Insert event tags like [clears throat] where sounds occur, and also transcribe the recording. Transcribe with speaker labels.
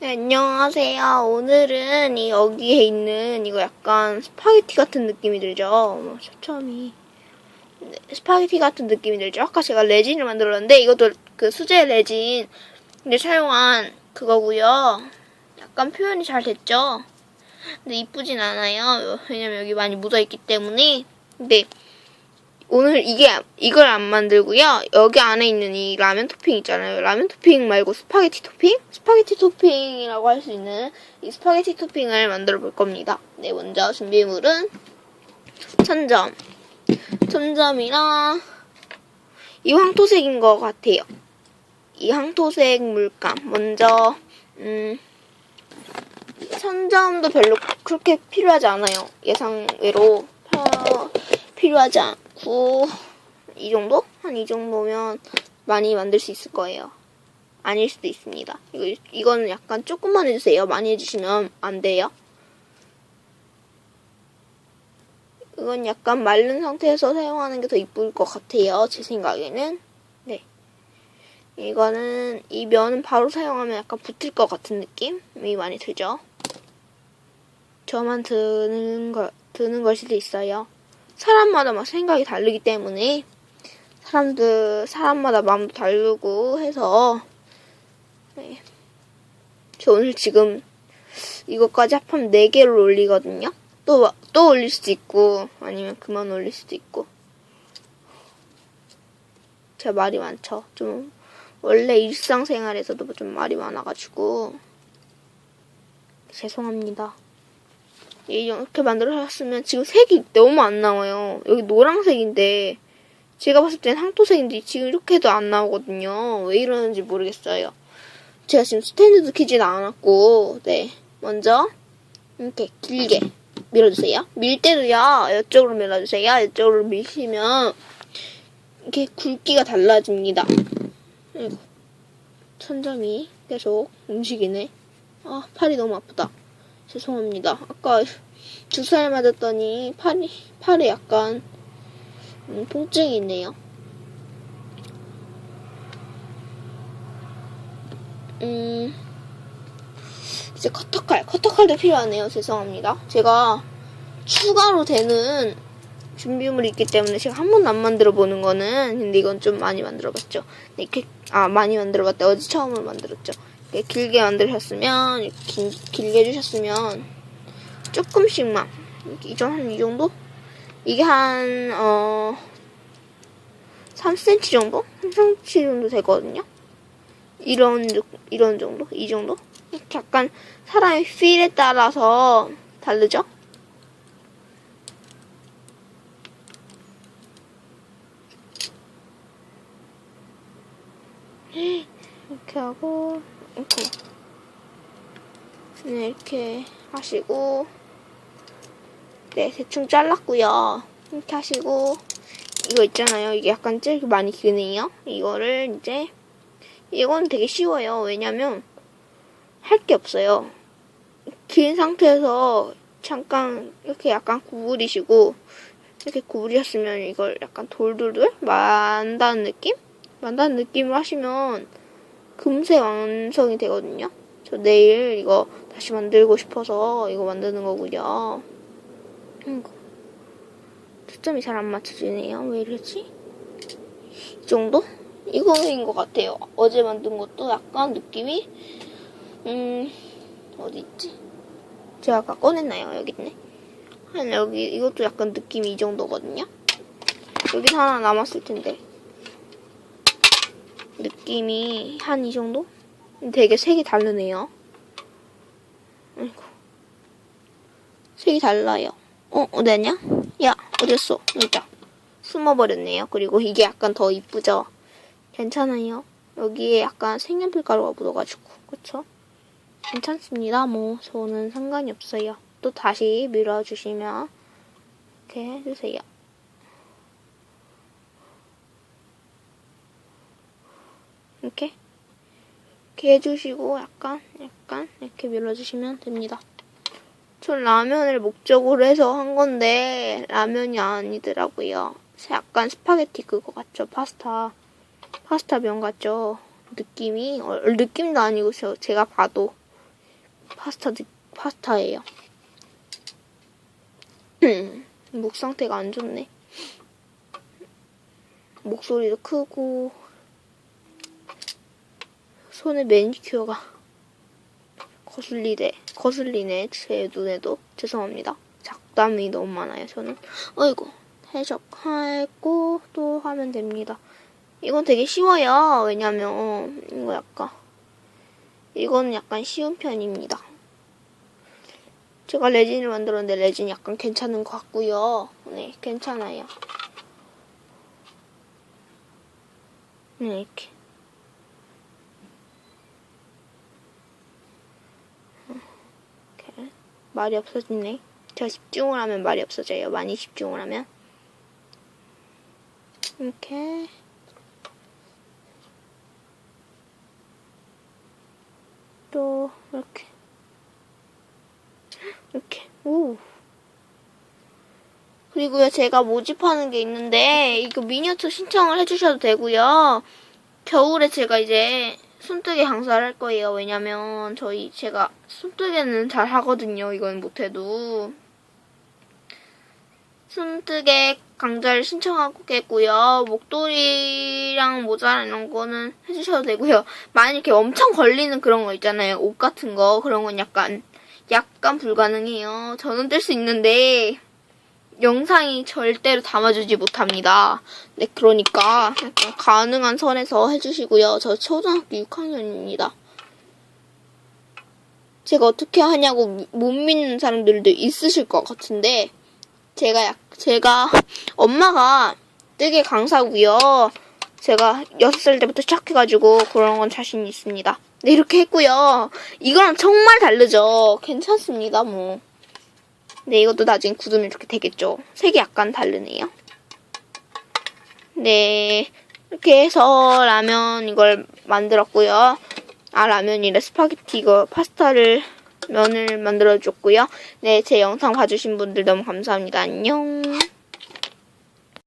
Speaker 1: 네, 안녕하세요. 오늘은 이 여기에 있는 이거 약간 스파게티 같은 느낌이 들죠? 초점이. 네, 스파게티 같은 느낌이 들죠? 아까 제가 레진을 만들었는데 이것도 그 수제 레진을 사용한 그거고요. 약간 표현이 잘 됐죠? 근데 이쁘진 않아요. 왜냐면 여기 많이 묻어있기 때문에. 근데 오늘 이게 이걸 안 만들고요. 여기 안에 있는 이 라면 토핑 있잖아요. 라면 토핑 말고 스파게티 토핑? 스파게티 토핑이라고 할 수 있는 이 스파게티 토핑을 만들어 볼 겁니다. 네, 먼저 준비물은 천점, 천점이랑 이 황토색인 것 같아요. 이 황토색 물감 먼저 음, 천점도 별로 그렇게 필요하지 않아요. 예상외로 어, 필요하지 않 고이 정도? 한 이 정도면 많이 만들 수 있을 거예요. 아닐 수도 있습니다. 이거 이거는 약간 조금만 해주세요. 많이 해주시면 안 돼요. 이건 약간 마른 상태에서 사용하는 게 더 이쁠 것 같아요. 제 생각에는. 네. 이거는 이 면은 바로 사용하면 약간 붙을 것 같은 느낌이 많이 들죠. 저만 드는 걸 드는 걸 수도 있어요. 사람마다 막 생각이 다르기 때문에 사람들 사람마다 마음도 다르고 해서 네. 저 오늘 지금 이것까지 합하면 4개를 올리거든요. 또, 또 올릴 수도 있고, 아니면 그만 올릴 수도 있고. 제가 말이 많죠. 좀, 원래 일상생활에서도 좀 말이 많아가지고, 죄송합니다. 이렇게 만들어놨으면 지금 색이 너무 안 나와요. 여기 노란색인데, 제가 봤을 땐 황토색인데 지금 이렇게 해도 안 나오거든요. 왜 이러는지 모르겠어요. 제가 지금 스탠드도 키진 않았고, 네. 먼저, 이렇게 길게 밀어주세요. 밀 때도요, 이쪽으로 밀어주세요. 이쪽으로 미시면, 이렇게 굵기가 달라집니다. 천점이 계속 움직이네. 아, 팔이 너무 아프다. 죄송합니다. 아까 주사를 맞았더니 팔이, 팔에 약간, 음, 통증이 있네요. 음, 이제 커터칼, 커터칼도 필요하네요. 죄송합니다. 제가 추가로 되는 준비물이 있기 때문에 제가 한 번도 안 만들어 보는 거는 근데 이건 좀 많이 만들어 봤죠. 네, 이렇게 아 많이 만들어 봤다. 어제 처음으로 만들었죠. 길게 만드셨으면 긴, 길게 해주셨으면 조금씩만 이정이 정도? 이게 한어 3cm 정도? 3cm 정도 되거든요. 이런 이런 정도? 이 정도? 약간 사람의 필에 따라서 다르죠? 이렇게 하고 이렇게 네 이렇게 하시고. 네 대충 잘랐고요. 이렇게 하시고. 이거 있잖아요. 이게 약간 찔기 많이 기네요. 이거를 이제 이건 되게 쉬워요. 왜냐면 할 게 없어요. 긴 상태에서 잠깐 이렇게 약간 구부리시고 이렇게 구부리셨으면 이걸 약간 돌돌돌 만다는 느낌? 만다는 느낌을 하시면 금세 완성이 되거든요. 저 내일 이거 다시 만들고 싶어서 이거 만드는 거고요. 초점이 잘 안 맞춰지네요. 왜 이러지? 이 정도? 이거인 것 같아요. 어제 만든 것도 약간 느낌이 음 어디 있지? 제가 아까 꺼냈나요? 여기 있네. 한 여기 이것도 약간 느낌이 이 정도거든요. 여기 하나 남았을 텐데 느낌이 한 이 정도? 되게 색이 다르네요. 아이고. 색이 달라요. 어, 어디냐? 야, 어디였어? 여기다. 숨어버렸네요. 그리고 이게 약간 더 이쁘죠? 괜찮아요. 여기에 약간 색연필 가루가 묻어가지고. 그쵸? 괜찮습니다. 뭐, 저는 상관이 없어요. 또 다시 밀어주시면, 이렇게 해주세요. 이렇게 이렇게 해주시고 약간 약간 이렇게 밀어주시면 됩니다. 전 라면을 목적으로 해서 한 건데 라면이 아니더라고요. 약간 스파게티 그거 같죠? 파스타 파스타 면 같죠? 느낌이 어, 느낌도 아니고 저, 제가 봐도 파스타, 드- 파스타예요. [clears throat] 목 상태가 안 좋네. 목소리도 크고, 손에 매니큐어가 거슬리네, 거슬리네, 제 눈에도. 죄송합니다. 작담이 너무 많아요, 저는. 어이구, 해석하고 또 하면 됩니다. 이건 되게 쉬워요. 왜냐면, 이거 약간, 이거는 약간 쉬운 편입니다. 제가 레진을 만들었는데 레진 약간 괜찮은 것 같고요. 네, 괜찮아요. 네, 이렇게. 이렇게. 말이 없어지네. 제가 집중을 하면 말이 없어져요. 많이 집중을 하면. 이렇게. 또, 이렇게. 이렇게. 오. 그리고요, 제가 모집하는 게 있는데, 이거 미니어처 신청을 해주셔도 되고요. 겨울에 제가 이제 손뜨개 강사를 할 거예요. 왜냐면, 저희, 제가 손뜨개는 잘 하거든요. 이건 못해도. 손뜨개 강좌를 신청하겠고요. 목도리랑 모자 이런 거는 해주셔도 되고요. 만약 이렇게 엄청 걸리는 그런 거 있잖아요. 옷 같은 거. 그런 건 약간, 약간 불가능해요. 저는 뜰 수 있는데, 영상이 절대로 담아주지 못합니다. 네, 그러니까, 가능한 선에서 해주시고요. 저 초등학교 6학년입니다. 제가 어떻게 하냐고 미- 못 믿는 사람들도 있으실 것 같은데, 제가 약, 제가, 엄마가 뜨개 강사고요 제가 6살 때부터 시작해가지고 그런 건 자신 있습니다. 네, 이렇게 했고요. 이거랑 정말 다르죠. 괜찮습니다, 뭐. 네, 이것도 나중에 굳으면 이렇게 되겠죠. 색이 약간 다르네요. 네, 이렇게 해서 라면 이걸 만들었고요. 아, 라면이래. 스파게티 이거 파스타를 면을 만들어줬고요. 네, 제 영상 봐주신 분들 너무 감사합니다. 안녕.